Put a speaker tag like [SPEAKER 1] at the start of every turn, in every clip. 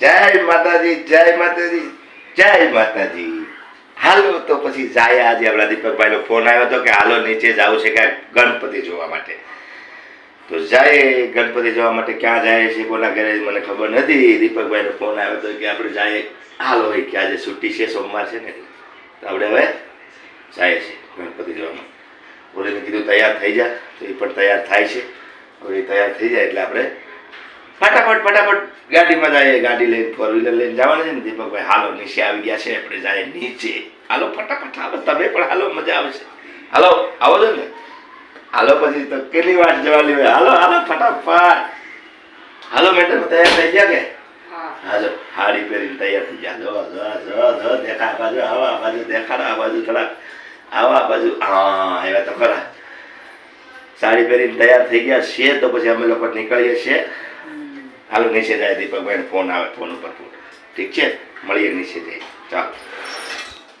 [SPEAKER 1] જય માતાજી જય માતાજી જય માતાજી. હાલો, તો પછી જાય આજે આપણા દીપકભાઈનો ફોન આવ્યો હતો કે હાલો નીચે જવું છે ક્યાંક ગણપતિ જોવા માટે. તો જાય ગણપતિ જોવા માટે ક્યાં જાય છે કોના ઘરે મને ખબર નથી. દીપકભાઈનો ફોન આવ્યો હતો કે આપણે જાય હાલો હોય કે આજે છુટ્ટી છે, સોમવાર છે ને. તો આપણે હવે જાય છે ગણપતિ જોવામાં ઓલીને કીધું તૈયાર થઈ જા. તો એ પણ તૈયાર થાય છે. હવે તૈયાર થઈ જાય એટલે આપણે ફટાફટ ફટાફટ. ગાડીમાં જઈએ ગાડી લઈને ફોર વ્હીલર લઈને જવાનું છે ને દીપકભાઈ હાલો નીચે આવી ગયા છે આપણે જાય નીચે. હાલો ફટાફટ હાલો તમે પણ હાલો મજા આવશે. હાલો આવો છો ને? હાલો પછી તો કેટલી વાર જવાની હોય? હાલો હાલો ફટાફટ. હાલો મેડમ તૈયાર થઈ ગયા કે? હાજો હાડી પહેરીને તૈયાર થઈ ગયા. જો જો જો જો દેખા આ બાજુ આવા આ બાજુ દેખાડો આ બાજુ થોડાક. આવા આ બાજુ. હા એવા તો ખરા. સાડી પહેરીને તૈયાર થઈ ગયા છીએ તો પછી અમે લોકો નીકળીએ છીએ. હાલો નીચે જાય દીપકભાઈ ફોન આવે, ફોન ઉપર ફોન. ઠીક છે? મળીએ નીચે જઈએ ચાલો.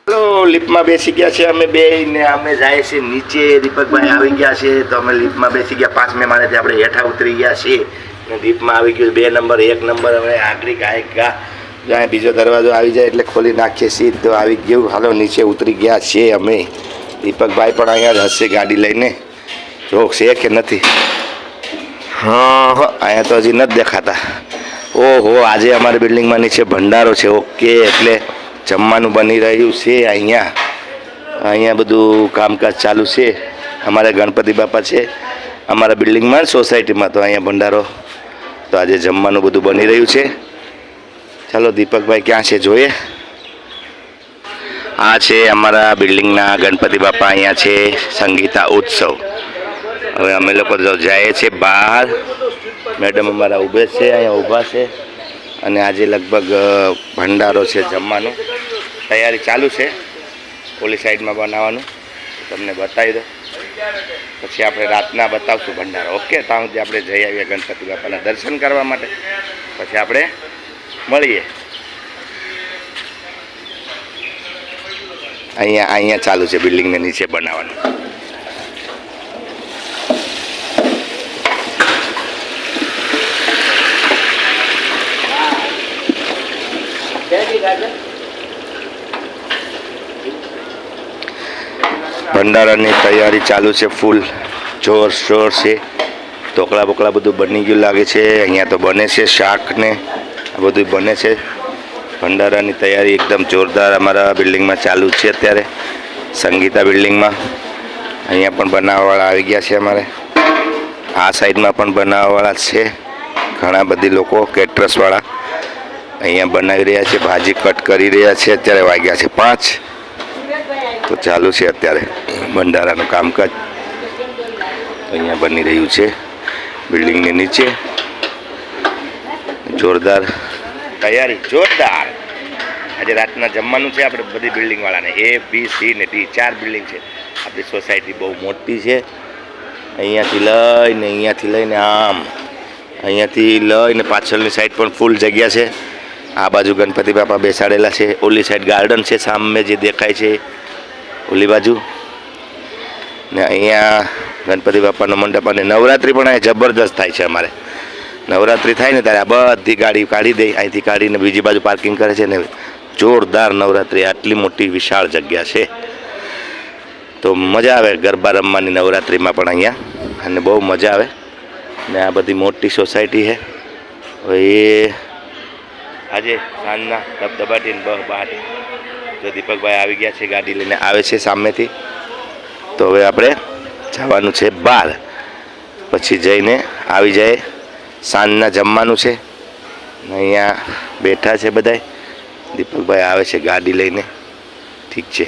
[SPEAKER 1] ચાલો લિફ્ટમાં બેસી ગયા છે અમે બે ને અમે જાય છે નીચે. દીપકભાઈ આવી ગયા છે તો અમે લિફ્ટમાં બેસી ગયા. પાંચમે માળેથી આપણે હેઠા ઉતરી ગયા છીએ. અને લિફ્ટમાં આવી ગયું બે નંબર, એક નંબર હવે આગળ ગાયક ગા. જ્યાં બીજો દરવાજો આવી જાય એટલે ખોલી નાખીએ છીએ. તો આવી ગયું. હાલો, નીચે ઉતરી ગયા છીએ અમે. દીપકભાઈ પણ અહીંયા જ હશે ગાડી લઈને. જોક છે કે નથી? હા અહીંયા તો હજી નથી દેખાતા. ઓહો, આજે અમારી બિલ્ડિંગમાં નીચે ભંડારો છે. ઓકે, એટલે જમવાનું બની રહ્યું છે અહીંયા. અહીંયા બધું કામકાજ ચાલુ છે. અમારે ગણપતિ બાપા છે. અમારા બિલ્ડિંગમાં સોસાયટીમાં તો અહીંયા ભંડારો. તો આજે જમવાનું બધું બની રહ્યું છે. ચાલો, દીપકભાઈ ક્યાં છે? જોઈએ. આ છે અમારા બિલ્ડિંગના ગણપતિ બાપા અહીંયા છે સંગીતા ઉત્સવ. હવે અમે લોકો જઈએ છીએ બહાર. મેડમ અમારા ઊભે છે, અહીંયા ઊભા છે. અને આજે લગભગ ભંડારો છે જમવાનું. તૈયારી ચાલુ છે ઓલી સાઈડમાં બનાવવાનું. તમને બતાવી દો પછી આપણે રાતના બતાવશું ભંડારો. ઓકે, ત્યાં સુધી આપણે જઈ આવીએ ગણપતિ બાપાના દર્શન કરવા માટે. પછી આપણે મળીએ. અહીંયા અહીંયા ચાલુ છે બિલ્ડિંગને નીચે બનાવવાનું. ભંડારાની તૈયારી ચાલુ છે ફૂલ. જોર શોર છે. ઢોકળા બોકળા બધું બની ગયું લાગે છે. અહીંયા તો બને છે શાક ને. બધું બને છે. ભંડારાની તૈયારી એકદમ જોરદાર અમારા બિલ્ડિંગમાં ચાલુ છે અત્યારે. સંગીતા બિલ્ડિંગમાં. અહીંયા પણ બનાવવાવાળા આવી ગયા છે અમારે. આ સાઈડમાં પણ બનાવવાવાળા છે. ઘણા બધી લોકો, કેટરસવાળા. અહીંયા બનાવી રહ્યા છે, ભાજી કટ કરી રહ્યા છે. અત્યારે વાગ્યા છે પાંચ. તો ચાલુ છે અત્યારે ભંડારાનું કામકાજ. અહીંયા બની રહ્યું છે. બિલ્ડિંગની નીચે. જોરદાર તૈયારી, જોરદાર. આજે રાતના જમવાનું છે આપણે બધી બિલ્ડિંગવાળાને. એ બી સી ને ડી ચાર બિલ્ડિંગ છે. આપણી સોસાયટી બહુ મોટી છે. અહીંયાથી લઈને અહીંયાથી લઈને આમ. અહીંયાથી લઈને પાછળની સાઈડ પણ ફૂલ જગ્યા છે. આ બાજુ ગણપતિ બાપા બેસાડેલા છે. ઓલી સાઈડ ગાર્ડન છે. સામે જે દેખાય છે. ઓલી બાજુ. ને અહીંયા ગણપતિ બાપાનો મંડપ અને નવરાત્રિ પણ અહીંયા જબરદસ્ત થાય છે અમારે. નવરાત્રિ થાય ને ત્યારે આ બધી ગાડી કાઢી દે, અહીંથી કાઢીને બીજી બાજુ પાર્કિંગ કરે છે ને જોરદાર નવરાત્રિ, આટલી મોટી વિશાળ જગ્યા છે. તો મજા આવે ગરબા રમવાની નવરાત્રિમાં પણ અહીંયા, અને બહુ મજા આવે. ને આ બધી મોટી સોસાયટી છે. હવે એ આજે સાંજના ધબધબાટી બહાટી જો દીપકભાઈ આવી ગયા છે ગાડી લઈને આવે છે સામેથી. તો હવે આપણે જવાનું છે બહાર. પછી જઈને આવી જાય. સાંજના જમવાનું છે. અહીંયા બેઠા છે બધાય. દીપકભાઈ આવે છે ગાડી લઈને. ઠીક છે.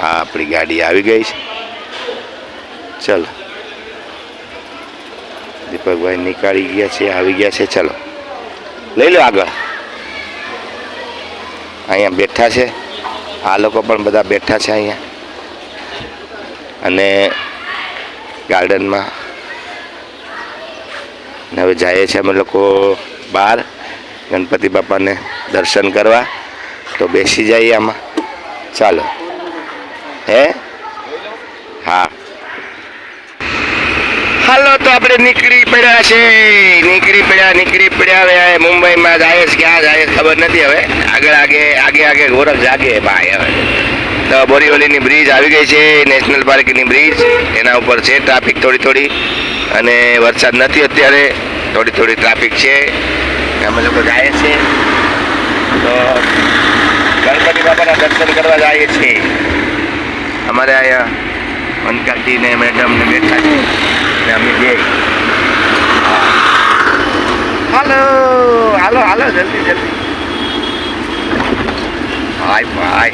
[SPEAKER 1] હા, આપણી ગાડી આવી ગઈ છે. ચલો. દીપકભાઈ નીકાળી ગયા છે, આવી ગયા છે. ચલો. લઈ લો આગળ. અહીંયા બેઠા છે. આ લોકો પણ બધા બેઠા છે અહીંયા. અને ગાર્ડનમાં. ને હવે જઈએ છીએ અમે લોકો બહાર ગણપતિ બાપાને દર્શન કરવા. તો બેસી જઈએ આમાં. ચાલો. હે? હા. હાલો, તો આપણે નીકળી પડ્યા છે. નીકળી પડ્યા નીકળી પડ્યા. હવે મુંબઈમાં જાય છે ક્યાં જાય ખબર નથી હવે. આગળ આગે આગે આગે ગોરખ જાગે ભાઈ હવે. તો બોરીવલીની બ્રિજ આવી ગઈ છે, નેશનલ પાર્કની બ્રિજ. એના ઉપર છે ટ્રાફિક થોડી થોડી. અને વરસાદ નથી અત્યારે. થોડી થોડી ટ્રાફિક છે. અમે લોકો જાય છે. તો ગણપતિ બાપાના દર્શન કરવા જઈએ છીએ. અમારે અહીંયા મનકાજી ને મેડમ ને બેઠા છે. અમે બે. હાલો હાલો હાલો જલ્દી જલ્દી. ભાઈ ભાઈ.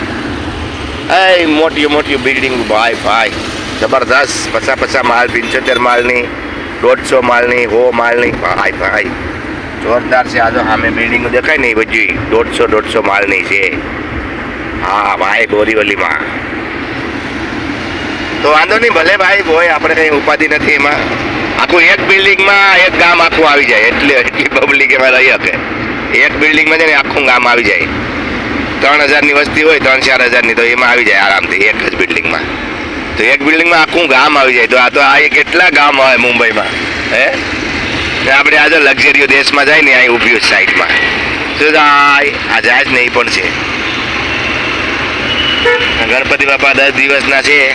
[SPEAKER 1] એ મોટી મોટી બિલ્ડિંગ ભાઈ ભાઈ. જબરદસ્ત પચાસ પચાસ માળ પંચોતેર માળની દોઢસો માળની હો માલની ભાઈ ભાઈ. જોરદાર છે આ તો સામે બિલ્ડિંગ દેખાય નહીં બધી. દોઢસો દોઢસો માળની છે. હા ભાઈ બોરીવલીમાં તો વાંધો નહીં, ભલે ભાઈ હોય આપણે કંઈ ઉપાધિ નથી એમાં. આખું એક બિલ્ડિંગમાં એક ગામ આખું આવી જાય, એટલે એટલી પબ્લિક એમાં રહી શકે. એક બિલ્ડિંગમાં છે ને આખું ગામ આવી જાય. ત્રણ હજારની વસ્તી હોય, ત્રણ ચાર હજારની, તો એમાં આવી જાય આરામથી, એક જ બિલ્ડિંગમાં. તો એક બિલ્ડિંગમાં આખું ગામ આવી જાય. તો આ તો આ કેટલા ગામ હોય મુંબઈમાં? હે? આપણે આજે લક્ઝરીઓ દેશમાં જાય ને, અહીં ઊભી સાઈડમાં. તો આ જાય જ નહીં પણ છે. ગણપતિ બાપા દસ દિવસના છે.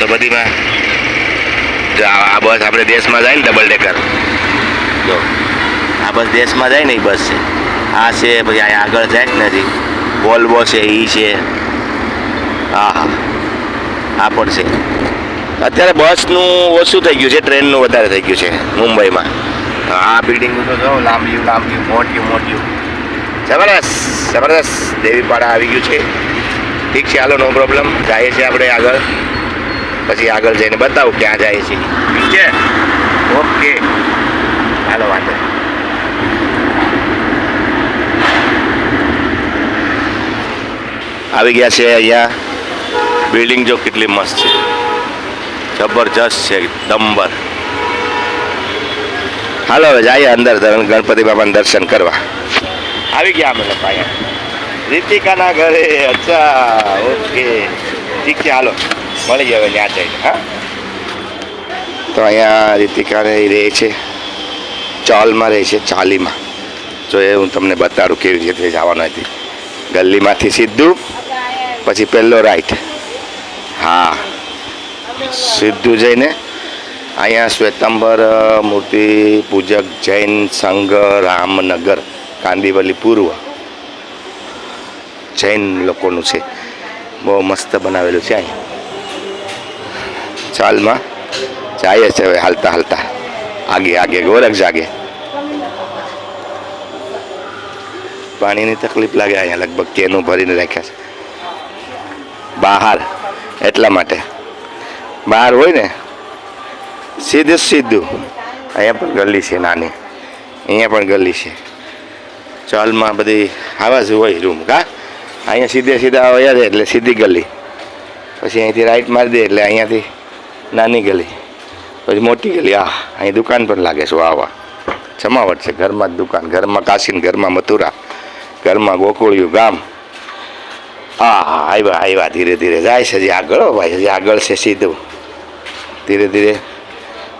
[SPEAKER 1] તો બધીમાં આ બસ આપણે દેશમાં જાય ને ડબલ ડેકર જો. આ બસ દેશમાં જાય ને એ બસ છે. આ છે, પછી અહીંયા આગળ જાય જ નથી વોલ્વો છે એ છે. હા હા આ પણ છે. અત્યારે બસનું ઓછું થઈ ગયું છે, ટ્રેનનું વધારે થઈ ગયું છે, મુંબઈમાં. આ બિલ્ડિંગ તો જો લાંબી લાંબી મોટી મોટી જબરદસ્ત જબરદસ્ત. દેવીપાડા આવી ગયું છે. ઠીક છે, હાલો નો પ્રોબ્લેમ જઈએ છીએ આપણે આગળ. પછી આગળ જઈને બતાવું ક્યાં જાય છે. ઠીક છે? ઓકે. હાલો વાંધો આવી ગયા છે અહીંયા. બિલ્ડિંગ જો કેટલી મસ્ત છે. જબરજસ્ત છે દંબર હાલો હવે જઈએ અંદર ગણપતિ બાપાના દર્શન કરવા. આવી ગયા અમે લોકો અહીંયા. રીતિકાના ઘરે. અચ્છા ઓકે. ઠીક છે હાલો. મળી જાય ત્યાં જઈને, હા? તો અહીંયા રીતિકાને એ રહે છે, ચાલમાં રહે છે, ચાલીમાં. જો એ હું તમને બતાડું કેવી રીતે જવાનું હતી ગલીમાંથી સીધું, પછી પહેલો રાઈટ. હા. સીધું જઈને અહીંયા શ્વેતાંબર મૂર્તિ, પૂજક, જૈન, સંઘ, રામનગર, કાંદીવલી, પૂર્વ. જૈન લોકોનું છે. બહુ મસ્ત બનાવેલું છે અહીં ચાલમાં જાય છે હવે હાલતા હાલતા. આગે આગે, ગોરખ જાગે. પાણીની તકલીફ લાગે અહીંયા લગભગ કેનું ભરીને રાખ્યા છે. બહાર, એટલા માટે. બહાર હોય ને, સીધું સીધું. અહીંયા પણ ગલી છે નાની. અહીંયા પણ ગલી છે. ચાલમાં બધી આવા જ હોય રૂમ, કા? અહીંયા સીધે સીધા આવ્યા છે એટલે સીધી ગલી. પછી અહીંથી રાઈટ મારી દે એટલે અહીંયાથી નાની ગલી. પછી મોટી ગલી, આ, અહીં દુકાન પણ લાગે છે, વાહ વાહ. જમાવટ છે, ઘરમાં જ દુકાન, ઘરમાં કાશીન, ઘરમાં મથુરા, ઘરમાં ગોકુળિયું ગામ. હા હા આવ્યા આવ્યા, ધીરે ધીરે. જાય છે, હજી આગળ ભાઈ, હજી આગળ છે સીધું. ધીરે ધીરે,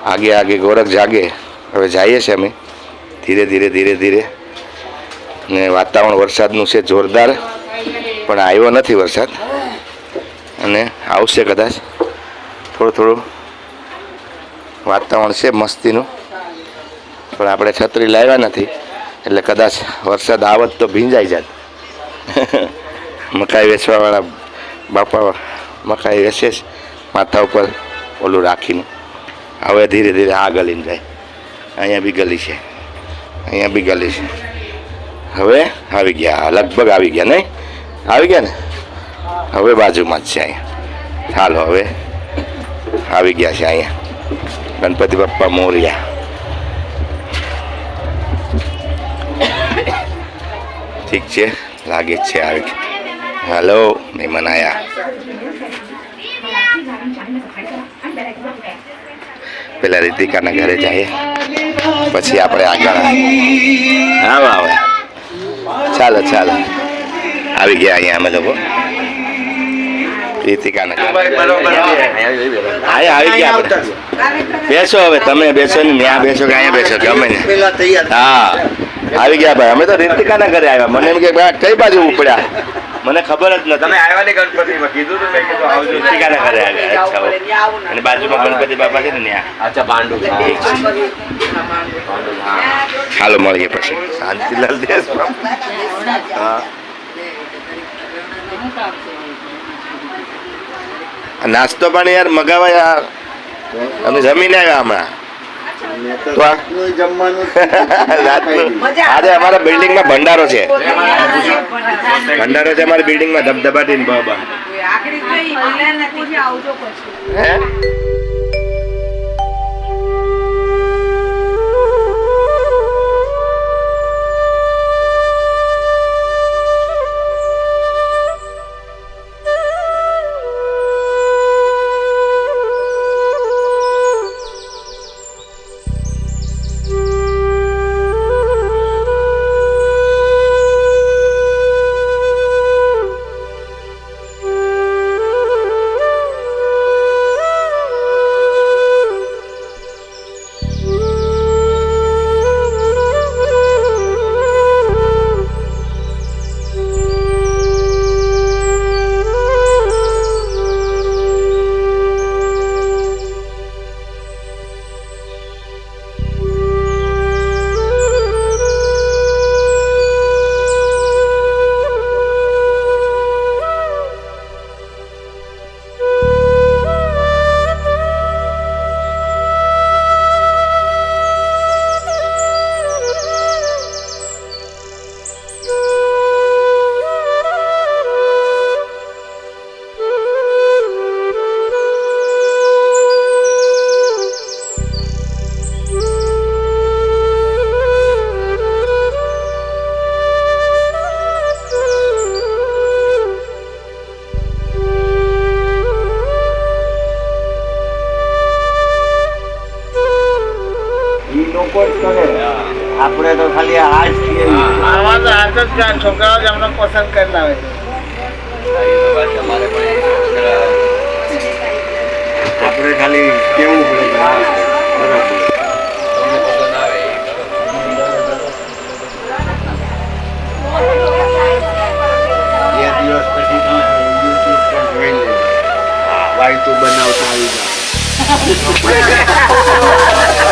[SPEAKER 1] આગે આગે, ગોરખ જાગે. હવે જઈએ છીએ અમે. ધીરે ધીરે ધીરે ધીરે. ને વાતાવરણ વરસાદનું છે જોરદાર. પણ આવ્યો નથી વરસાદ. અને આવશે કદાચ. થોડું થોડું વાતાવરણ છે મસ્તીનું. પણ આપણે છત્રી લાવ્યા નથી, એટલે કદાચ વરસાદ આવત તો ભીંજાઈ જાત. મકાઈ વેચવાવાળા બાપા મકાઈ વેચે જ માથા ઉપર ઓલું રાખીને. હવે ધીરે ધીરે આ ગલીને જાય. અહીંયા બી ગલી છે. અહીંયા બી ગલી છે. હવે આવી ગયા, લગભગ આવી ગયા નહીં? આવી ગયા ને? હવે બાજુમાં જ છે અહીંયા. ચાલો હવે આવી ગયા છે અહીંયા. ગણપતિ બાપ્પા મોર્યા. ઠીક છે? લાગે છે આવી હલો, મહેમાન આયા. પેલા રીતિકાના ઘરે જઈએ. પછી આપણે આગળ આવે ચાલો ચાલો. આવી ગયા અહીંયા અમે લોકો.
[SPEAKER 2] ભાઈ
[SPEAKER 1] આવી ગયા બેસો હવે તમે બેસો ને ત્યાં બેસો કે અહીંયા બેસો ગમે ને. હા. આવી ગયા ભાઈ. અમે તો રીતિકાના ઘરે આવ્યા. મને એમ કે ભાઈ કઈ બાજુ ઉપડ્યા મને ખબર જ
[SPEAKER 3] તમે
[SPEAKER 1] નથી
[SPEAKER 3] આવ્યા ને ગણપતિમાં? કીધું તો મેં કીધું આવજો.
[SPEAKER 1] રીતિકાના ઘરે આવ્યા. અચ્છા અને બાજુમાં ગણપતિ બાપા છે ને ત્યાં
[SPEAKER 3] અચ્છા પાંડુ
[SPEAKER 1] હાલો મળીએ પછી. શાંતિલાલ દેશ હા. નાસ્તો પણ યાર મગાવા યાર અમે જમીને આવ્યા હમણાં. તો આ
[SPEAKER 2] કોઈ જમવાનું
[SPEAKER 1] રાતનું. આજે અમારા બિલ્ડિંગમાં ભંડારો છે. ભંડારો છે અમારી બિલ્ડિંગમાં ધબધબાટી ને બાબા હે?
[SPEAKER 2] કરે. આપણે તો ખાલી આ જ છીએ
[SPEAKER 4] આવા તો હાથ જ છોકરાઓ જ અમને પસંદ કરતા હોય છે.
[SPEAKER 2] આપણે ખાલી કેવું પડે બરાબર. બે દિવસ પછી તો YouTube પર જોઈ વાયતું બનાવતા આવી જાય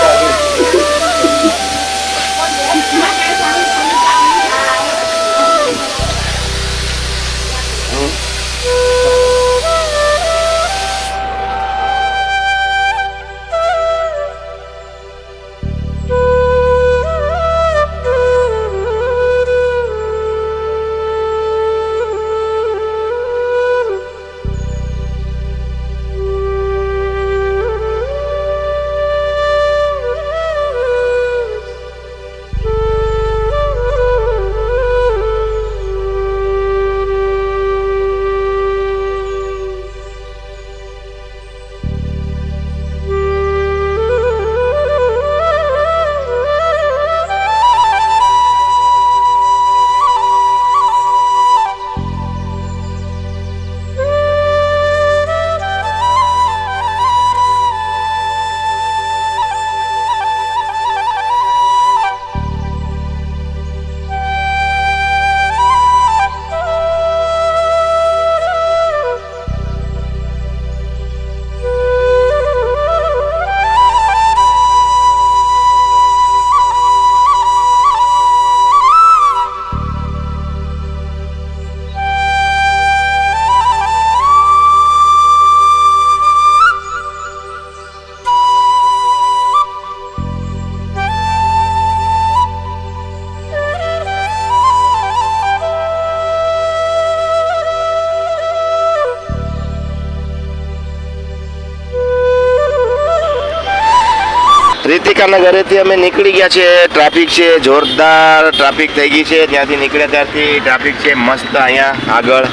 [SPEAKER 2] રીતિકાના ઘરેથી અમે નીકળી ગયા છે ટ્રાફિક છે જોરદાર, ટ્રાફિક થઈ ગઈ છે. ત્યાંથી નીકળ્યા ત્યારથી ટ્રાફિક છે મસ્ત અહીંયા આગળ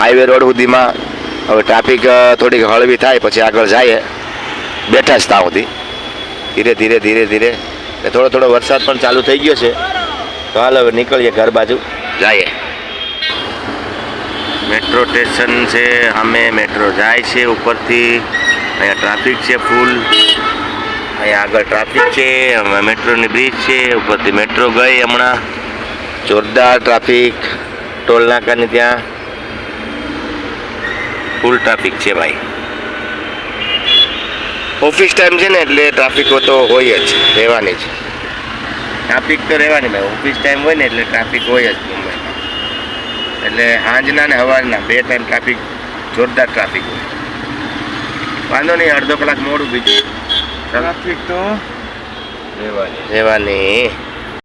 [SPEAKER 2] હાઈવે રોડ સુધીમાં. હવે ટ્રાફિક થોડીક હળવી થાય, પછી આગળ જાય બેઠા જ ત્યાં સુધી. ધીરે ધીરે ધીરે ધીરે. થોડો થોડો વરસાદ પણ ચાલુ થઈ ગયો છે. તો હાલ હવે નીકળીએ ઘર બાજુ. જઈએ.
[SPEAKER 1] મેટ્રો સ્ટેશન છે, અમે મેટ્રો જાય છે ઉપરથી. અહીંયા ટ્રાફિક છે ફૂલ અહીંયા આગળ ટ્રાફિક છે મેટ્રોની બ્રિજ છે, ઉપરથી મેટ્રો ગઈ હમણાં. જોરદાર ટ્રાફિક, ટોલ નાકાની ત્યાં. ફૂલ ટ્રાફિક છે ભાઈ. ઓફિસ ટાઈમ છે ને એટલે ટ્રાફિકો તો હોય જ, રહેવાની જ. ટ્રાફિક તો રહેવાની ભાઈ ઓફિસ ટાઈમ હોય ને એટલે ટ્રાફિક હોય જ મુંબઈમાં. એટલે સાંજના ને સવારના બે ટાઈમ ટ્રાફિક, જોરદાર ટ્રાફિક હોય. વાંધો નહીં, અડધો કલાક મોડું બીજું.
[SPEAKER 2] tráfico. Llévale.
[SPEAKER 1] Llévale.